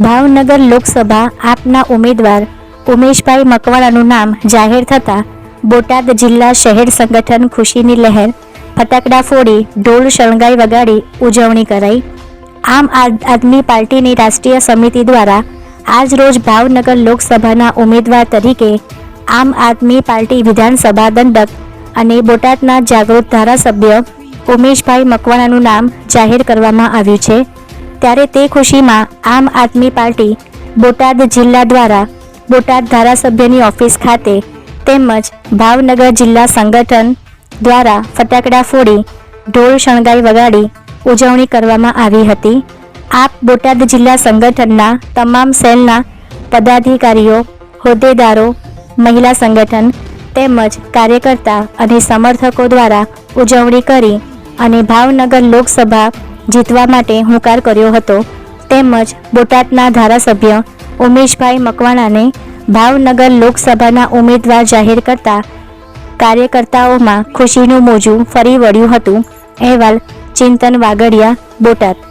ભાવનગર લોકસભા આપના ઉમેદવાર ઉમેશભાઈ મકવાણાનું નામ જાહેર થતાં બોટાદ જિલ્લા શહેર સંગઠન ખુશીની લહેર, ફટાકડા ફોડી, ઢોલ શણગાઈ વગાડી ઉજવણી કરાઈ. આમ આદ- આદમી પાર્ટીની રાષ્ટ્રીય સમિતિ દ્વારા આજ રોજ ભાવનગર લોકસભાના ઉમેદવાર તરીકે આમ આદમી પાર્ટી વિધાનસભા દંડક અને બોટાદના જાગૃત ધારાસભ્ય ઉમેશભાઈ મકવાણાનું નામ જાહેર કરવામાં આવ્યું છે. ત્યારે તે ખુશીમાં આમ આદમી પાર્ટી બોટાદ જિલ્લા દ્વારા બોટાદ ધારાસભ્યની ઓફિસ ખાતે તેમજ ભાવનગર જિલ્લા સંગઠન દ્વારા ફટાકડા ફોડી, ઢોલ શણગાઈ વગાડી ઉજવણી કરવામાં આવી હતી. આપ બોટાદ જિલ્લા સંગઠનના તમામ સેલના પદાધિકારીઓ, હોદ્દેદારો, મહિલા સંગઠન તેમજ કાર્યકર્તા અને સમર્થકો દ્વારા ઉજવણી કરી અને ભાવનગર લોકસભા જીતવા માટે હુંકાર કર્યો હતો. તેમજ બોટાદના ધારાસભ્ય ઉમેશભાઈ મકવાણાને ભાવનગર લોકસભાના ઉમેદવાર જાહેર કરતા કાર્યકર્તાઓમાં ખુશીનું મોજું ફરી વળ્યું હતું. અહેવાલ ચિંતન વાગડિયા, બોટાદ.